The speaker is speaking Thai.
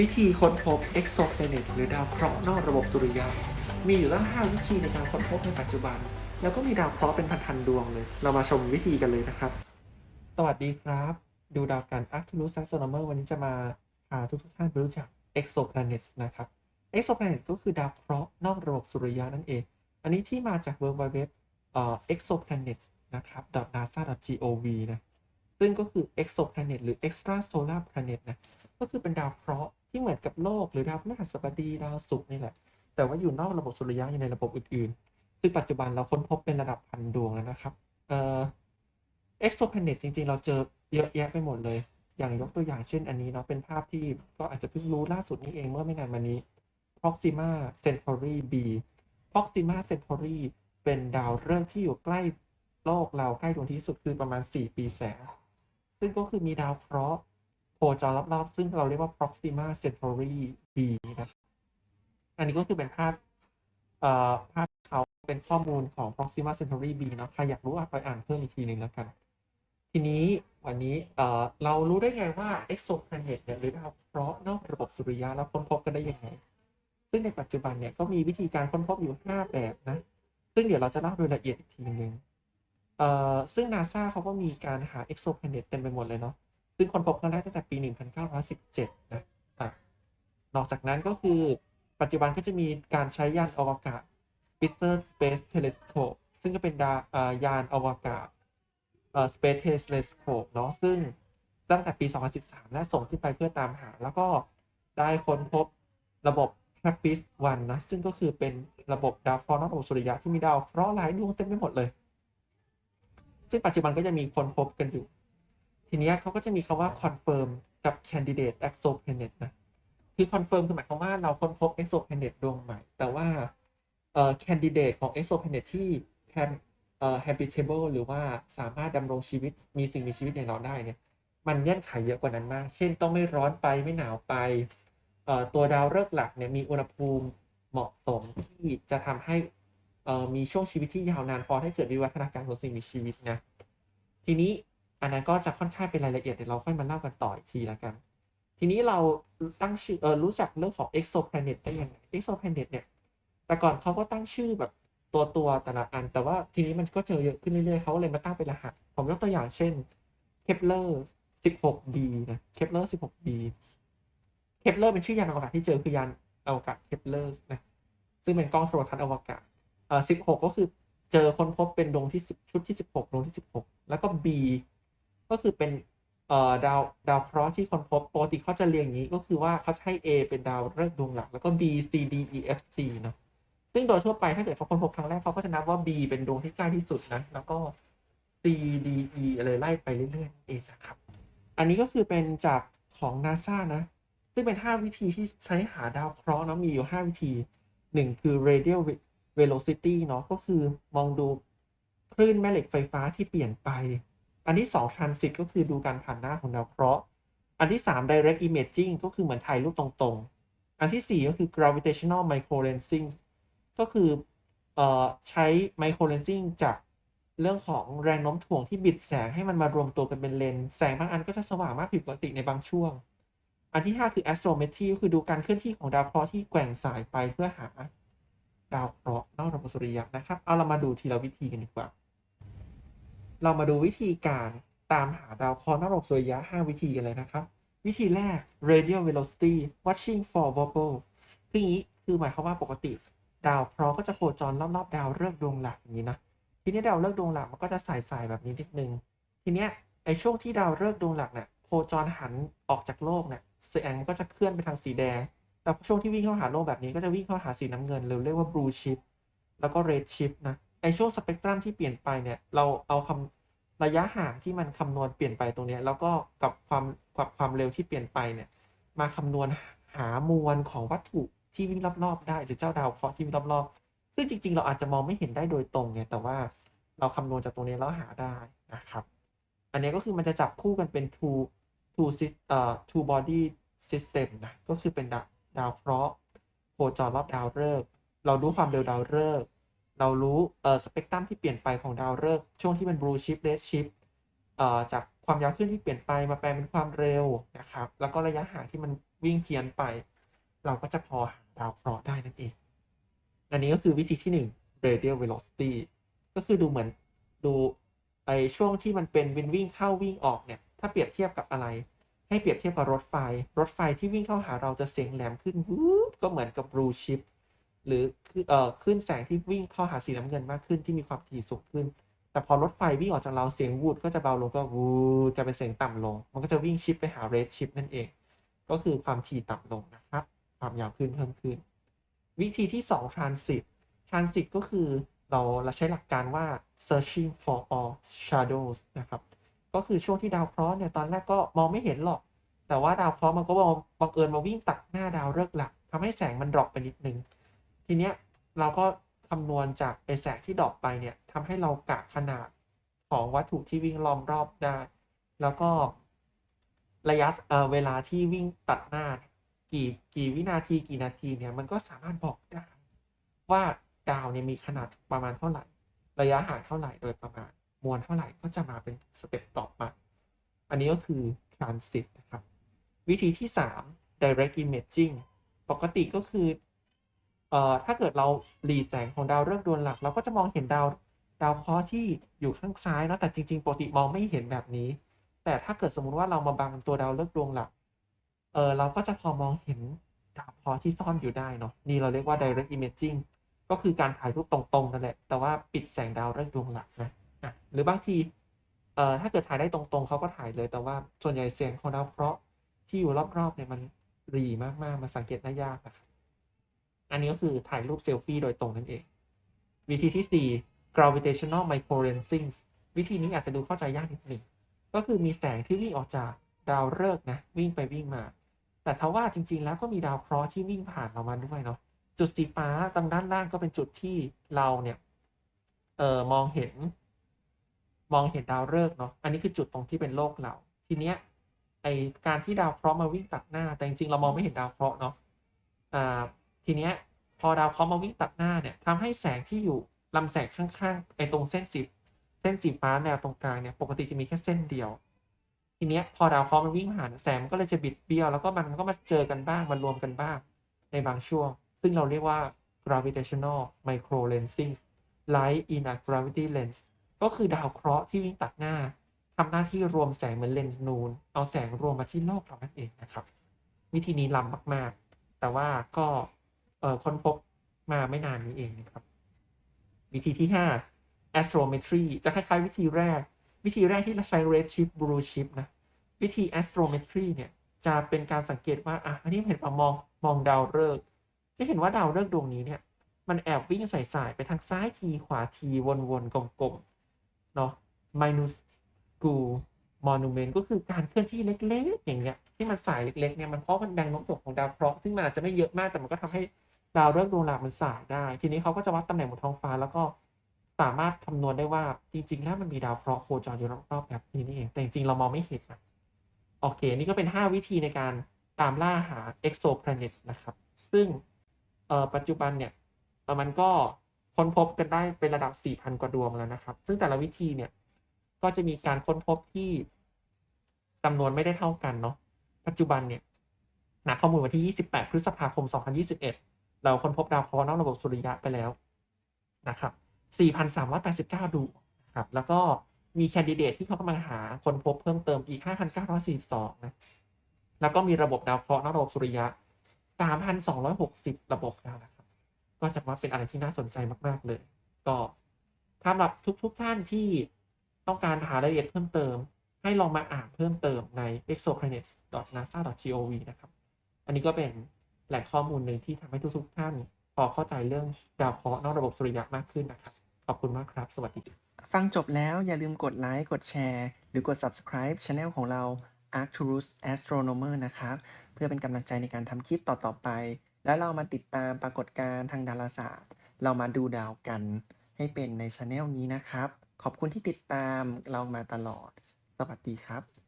วิธีค้นพบ exoplanet หรือดาวเคราะห์นอกระบบสุริยะ มีอยู่ตั้ง 5 วิธีในการค้นพบในปัจจุบัน แล้วก็มีดาวเคราะห์เป็นพันๆดวงเลย เรามาชมวิธีกันเลยนะครับ สวัสดีครับ ดูดาวกัน Arcturus Astronomer วันนี้จะมาพาทุกทท่านไปรู้จัก exoplanet นะครับ exoplanet ก็คือดาวเคราะห์นอกระบบสุริยะนั่นเอง อันนี้ที่มาจาก World Wide Web เอ่อ exoplanets นะครับ .nasa.gov นะซึ่งก็คือ exoplanet หรือ extrasolar planet นะ ก็คือเป็นดาวเคราะห์ ที่เหมือนกับโลกหรือดาวพฤหัสบดีดาวศุกร์นี่แหละ แต่ว่าอยู่นอกระบบสุริยะอยู่ในระบบอื่นๆ ซึ่งปัจจุบันเราค้นพบเป็นระดับพันดวงแล้วนะครับ เอ่อ exoplanet จริงๆ เราเจอเยอะแยะไปหมดเลย อย่างยกตัวอย่างเช่นอันนี้เนาะเป็นภาพที่ก็อาจจะเพิ่งรู้ล่าสุดนี้เองเมื่อไม่นานมานี้ Proxima Centauri b Proxima Centauri เป็นดาวฤกษ์ที่อยู่ใกล้โลกเราใกล้ดวงที่สุดคือประมาณ 4 ปีแสง ซึ่งก็คือมีดาวเคราะห์ คจรรอบๆซึ่งเราเรียกว่า Proxima Centauri b นะครับอันนี้ก็คือเป็นภาพเอ่อภาพเขาเป็นข้อมูลของ Proxima Centauri b เนาะใครอยากรู้อะไปอ่านเพิ่มอีกทีหนึ่งแล้วกัน ทีนี้วันนี้เอ่อเรารู้ได้ไงว่า exoplanet เนี่ยหรือดาวเคราะห์นอกระบบสุริยะแล้วค้นพบกันได้ยังไง ซึ่งในปัจจุบันเนี่ยก็มีวิธีการค้นพบอยู่ 5 แบบนะ ซึ่งเดี๋ยวเราจะเล่าโดยละเอียดอีกทีหนึ่งเอ่อซึ่ง NASA เขาก็มีการหา exoplanet เต็มไปหมดเลยเนาะ ซึ่งคนพบครั้งแรกตั้งแต่ปี 1917 นะอะนอกจากนั้นก็คือปัจจุบันก็จะมีการใช้ยานอวกาศ Spitzer Space Telescope ซึ่งก็เป็นดายานอวกาศ Space Telescope เนาะซึ่งตั้งแต่ปี 2013 และส่งขึ้นไปเพื่อตามหา แล้วก็ได้ค้นพบระบบ TRAPPIST 1นะ ซึ่งก็คือเป็นระบบดาวเคราะห์นอกระบบสุริยะที่มีดาวเคราะห์หลายดวงเต็มไปหมดเลย ซึ่งปัจจุบันก็จะมีคนพบกันอยู่ ทีนี้เขาก็จะมีคำว่า confirm กับ candidate exoplanet นะ คือ confirm คือหมายความว่าเราค้นพบ exoplanet ดวงใหม่ แต่ว่าเอ่อ candidate ของ exoplanet ที่ ham เอ่อ habitable หรือว่าสามารถดำรงชีวิตมีสิ่งมีชีวิตอย่างเราได้เนี่ย มันเงื่อนไขเยอะกว่านั้นมาก เช่นต้องไม่ร้อนไปไม่หนาวไปเอ่อตัวดาวฤกษ์หลักเนี่ยมีอุณหภูมิเหมาะสมที่จะทำให้เอ่อมีช่วงชีวิตที่ยาวนานพอให้เกิดวิวัฒนาการของสิ่งมีชีวิตนะทีนี้ อันนั้นก็จะค่อนข้างเป็นรายละเอียดเดี๋ยวเราค่อยมาเล่ากันต่ออีกทีและกัน ทีนี้เราตั้งชื่อเออรู้จักเรื่องของ exoplanet ได้ยังไง exoplanet เนี่ย แต่ก่อนเขาก็ตั้งชื่อแบบตัวตัวแต่ละอัน แต่ว่าทีนี้มันก็เจอเยอะขึ้นเรื่อยๆเขาเลยมาตั้งเป็นรหัส ผมยกตัวอย่างเช่น Kepler 16b นะ Kepler 16b เคปเลอร์เป็นชื่อยานอวกาศที่เจอคือยานอวกาศเคปเลอร์นะซึ่งเป็นกล้องโทรทัศน์อวกาศเอ่อ16 ก็คือเจอค้นพบเป็นดวงที่10ชุดที่ 16ดวงที่ 16 แล้วก็ B ก็คือเป็นเอ่อดาวดาวเคราะห์ที่คนพบปกติเขาจะเรียงอย่างนี้ก็คือว่าเขาให้ A เป็นดาวฤกษ์ดวงหลัก แล้วก็ B C D E F G เนอะซึ่งโดยทั่วไปถ้าเกิดเขาค้นพบครั้งแรกเขาก็จะนับว่า B เป็นดวงที่ใกล้ที่สุดนะแล้วก็ C D E อะไรไล่ไปเรื่อยๆนั่นเองนะครับ อันนี้ก็คือเป็นจากของ NASA นะ ซึ่งเป็น 5 วิธีที่ใช้หาดาวเคราะห์นะมีอยู่ 5 วิธี 1 คือ radial velocity เนาะก็คือมองดูคลื่นแม่เหล็กไฟฟ้าที่เปลี่ยนไป อันที่2 transit ก็คือดูการผ่านหน้าของดาวเคราะห์ อันที่ 3 direct imaging ก็คือเหมือนถ่ายรูปตรงๆ อันทีสี่4 ก็คือ gravitational microlensing ก็คือออใช้ microlensing จากเรื่องของแรงโน้มถ่วงที่บิดแสงให้มันมารวมตัวกันเป็นเลนส์แสงบางอันก็จะสว่างมากผิดปกติในบางช่วง อันที่ 5 คือ astrometry ก็คือดูการเคลื่อนที่ของดาวเคราะห์ที่แกว่งสายไปเพื่อหาดาวเคราะห์นอกระบบสุริยะนะครับ เอาเรามาดูทีละวิธีกันดีกว่า เรามาดูวิธีการตามหาดาวเคราะห์นอกระบบสุริยะ 5 วิธีกันเลยนะครับ วิธีแรก radial velocity watching for wobble คืออย่างนี้คือหมายความว่าปกติ ดาวเคราะห์ก็จะโคจรรอบๆ ดาวฤกษ์ดวงหลักอย่างนี้นะทีนี้ดาวฤกษ์ดวงหลักมันก็จะสายๆแบบนี้นิดนึงทีเนี้ยไอช่วงที่ดาวฤกษ์ดวงหลักเนี่ยโคจรหันออกจากโลกเนี่ยแสงมันก็จะเคลื่อนไปทางสีแดงแต่ช่วงที่วิ่งเข้าหาโลกแบบนี้ก็จะวิ่งเข้าหาสีน้ำเงินหรือเรียกว่า blue shift แล้วก็ red shift นะ ไอช่วงสเปกตรัมที่เปลี่ยนไปเนี่ย เราเอาคำระยะห่างที่มันคำนวณเปลี่ยนไปตรงนี้แล้วก็กับความกับความเร็วที่เปลี่ยนไปเนี่ย มาคำนวณหามวลของวัตถุที่วิ่งรอบๆได้ หรือเจ้าดาวเคราะห์ที่วิ่งรอบๆซึ่งจริง ๆ เราอาจจะมองไม่เห็นได้โดยตรงไงแต่ว่าเราคำนวณจากตรงนี้แล้วหาได้นะครับ อันนี้ก็คือมันจะจับคู่กันเป็น two two sys เอ่อ two body system นะก็คือเป็นดาวดาวเคราะห์โคจรรอบดาวฤกษ์เรารู้ความเร็วดาวฤกษ์ เรารู้เอ่อสเปกตรัมที่เปลี่ยนไปของดาวฤกษ์ช่วงที่มัน blue shift red shift เอ่อจากความยาวคลื่นที่เปลี่ยนไปมาแปลเป็นความเร็วนะครับ แล้วก็ระยะห่างที่มันวิ่งเพี้ยนไป เราก็จะพอหาดาวเคราะห์ได้นั่นเอง อันนี้ก็คือวิธีที่หนึ่ง radial velocity ก็คือดูเหมือนดูไอช่วงที่มันเป็นวินวิ่งเข้าวิ่งออกเนี่ย ถ้าเปรียบเทียบกับอะไร ให้เปรียบเทียบกับรถไฟ รถไฟที่วิ่งเข้าหาเราจะเสียงแหลมขึ้นก็เหมือนกับ blue chip หรือคือเอ่อคลื่นแสงที่วิ่งเข้าหาสีน้ำเงินมากขึ้นที่มีความถี่สูงขึ้น แต่พอรถไฟวิ่งออกจากเราเสียงวูดก็จะเบาลงก็วูดกลายเป็นเสียงต่ำลง มันก็จะวิ่งชิปไปหาเรดชิปนั่นเอง ก็คือความถี่ต่ำลงนะครับ ความยาวขึ้นเพิ่มขึ้น วิธีที่2 transit transit ก็คือเราเราใช้หลักการว่า searching for all shadows นะครับก็คือช่วงที่ดาวเคราะห์เนี่ยตอนแรกก็มองไม่เห็นหรอก แต่ว่าดาวเคราะห์มันก็บังเอิญมาวิ่งตัดหน้าดาวฤกษ์หลักทำให้แสงมันดรอปไปนิดนึง ทีเนี้ยเราก็คำนวณจากไอแสงที่ดรอปไปเนี่ยทำให้เรากะขนาดของวัตถุที่วิ่งล้อมรอบได้ แล้วก็ระยะเออเวลาที่วิ่งตัดหน้า กี่กี่วินาทีกี่นาทีเนี่ยมันก็สามารถบอกได้ว่าดาวเนี่ยมีขนาดประมาณเท่าไหร่ ระยะห่างเท่าไหร่โดยประมาณมวลเท่าไหร่ก็จะมาเป็นสเต็ปต่อมาอันนี้ก็คือ transit นะครับ วิธีที่ 3 direct imaging ปกติก็คือ เอ่อถ้าเกิดเราหลีแสงของดาวฤกษ์ดวงหลัก เราก็จะมองเห็นดาวดาวเคราะห์ที่อยู่ข้างซ้ายเนาะแต่จริงๆปกติมองไม่เห็นแบบนี้ แต่ถ้าเกิดสมมุติว่าเรามาบังตัวดาวฤกษ์ดวงหลักเออเราก็จะพอมองเห็นดาวเคราะห์ที่ซ่อนอยู่ได้เนาะนี่เราเรียกว่า direct imaging ก็คือการถ่ายรูปตรงๆนั่นแหละ แต่ว่าปิดแสงดาวฤกษ์ดวงหลักนะอะหรือบางทีเอ่อถ้าเกิดถ่ายได้ตรงๆเขาก็ถ่ายเลย แต่ว่าส่วนใหญ่เสียงของดาวเคราะห์ที่อยู่รอบๆเนี่ยมันรีมากๆมันสังเกตได้ยากนะครับ อันนี้ก็คือถ่ายรูปเซลฟี่โดยตรงนั่นเอง วิธีที่ 4 gravitational microlensing วิธีนี้อาจจะดูเข้าใจยากนิดหนึ่ง ก็คือมีแสงที่วิ่งออกจากดาวฤกษ์นะ วิ่งไปวิ่งมา แต่ทว่าจริง ๆ แล้วก็มีดาวเคราะห์ที่วิ่งผ่านเรามาด้วยเนาะจุดสีฟ้าตรงด้านล่างก็เป็นจุดที่เราเนี่ยเออมองเห็น มองเห็นดาวฤกษ์เนาะอันนี้คือจุดตรงที่เป็นโลกเรา ทีเนี้ยไอการที่ดาวเคราะห์มาวิ่งตัดหน้า แต่จริงๆเรามองไม่เห็นดาวเคราะห์เนาะอ่า ทีเนี้ยพอดาวเคราะห์มาวิ่งตัดหน้าเนี่ยทำให้แสงที่อยู่ลำแสงข้างๆไอตรงเส้นสีเส้นสีฟ้าแนวตรงกลางเนี่ยปกติจะมีแค่เส้นเดียว ทีเนี้ยพอดาวเคราะห์มันวิ่งผ่านแสงมันก็เลยจะบิดเบี้ยวแล้วก็มันก็มาเจอกันบ้างมารวมกันบ้างในบางช่วง ซึ่งเราเรียกว่า gravitational microlensing light in a gravity lens ก็คือดาวเคราะห์ที่วิ่งตัดหน้าทำหน้าที่รวมแสงเหมือนเลนส์นูน เอาแสงรวมมาที่โลกเรานั่นเองนะครับ วิธีนี้ล้ำมากๆ แต่ว่าก็ ค้นพบมาไม่นานนี้เองนะครับ วิธีที่ 5 astrometry จะคล้ายๆ วิธีแรก วิธีแรกที่เราใช้ red shift blue shift นะ วิธี astrometry เนี่ยจะเป็นการสังเกตว่าอะอันนี้เห็นปะมองมองดาวฤกษ์จะเห็นว่าดาวฤกษ์ดวงนี้เนี่ย มันแอบวิ่งใส่สายไปทางซ้ายทีขวาทีวนๆกลมๆเนาะ minuscule monument ก็คือการเคลื่อนที่เล็กๆ อย่างเงี้ยที่มันสายเล็กๆเนี่ยมันเพราะมันแรงโน้มถ่วงของดาวเคราะห์ซึ่งมันอาจจะไม่เยอะมากแต่มันก็ทำให้ ดาวฤกษ์ดวงหลักมันสายได้ ทีนี้เขาก็จะวัดตำแหน่งบนท้องฟ้า แล้วก็สามารถคำนวณได้ว่าจริง ๆ แล้วมันมีดาวเคราะห์โคจรอยู่รอบๆแบบนี้นี่เองแต่จริงๆเรามองไม่เห็นนะโอเค นี่ก็เป็น 5 วิธีในการตามล่าหา exoplanet นะครับ ซึ่งเอ่อปัจจุบันเนี่ยมันก็ค้นพบกันได้เป็นระดับ 4,000 กว่าดวงแล้วนะครับ ซึ่งแต่ละวิธีเนี่ยก็จะมีการค้นพบที่จำนวนไม่ได้เท่ากันเนาะปัจจุบันเนี่ยหาข้อมูลวันที่ 28 พฤษภาคม 2021 เราค้นพบดาวเคราะห์นอกระบบสุริยะไปแล้วนะครับ 4,389 ดวงครับ แล้วก็มีแคนดิเดตที่เขากำลังหาคนพบเพิ่มเติมอีก 5,942 นะ แล้วก็มีระบบดาวเคราะห์นอกระบบสุริยะ 3,260 ระบบแล้วนะครับ ก็จะว่าเป็นอะไรที่น่าสนใจมาก ๆ เลย ก็สำหรับทุก ๆ ท่านที่ต้องการหารายละเอียดเพิ่มเติม ให้ลองมาอ่านเพิ่มเติมใน exoplanets.nasa.gov นะครับ อันนี้ก็เป็น แหล่งข้อมูลหนึ่งที่ทำให้ทุกๆท่าน พอเข้าใจเรื่องดาวเคราะห์นอกระบบสุริยะมากขึ้นนะครับ ขอบคุณมากครับ สวัสดี ฟังจบแล้วอย่าลืมกดไลค์กดแชร์ หรือกด subscribe channel ของเรา Arcturus Astronomer นะครับ เพื่อเป็นกำลังใจในการทำคลิปต่อๆไป แล้วเรามาติดตามปรากฏการณ์ทางดาราศาสตร์ เรามาดูดาวกัน ให้เป็นในช anel นี้นะครับ ขอบคุณที่ติดตามเรามาตลอด สวัสดีครับ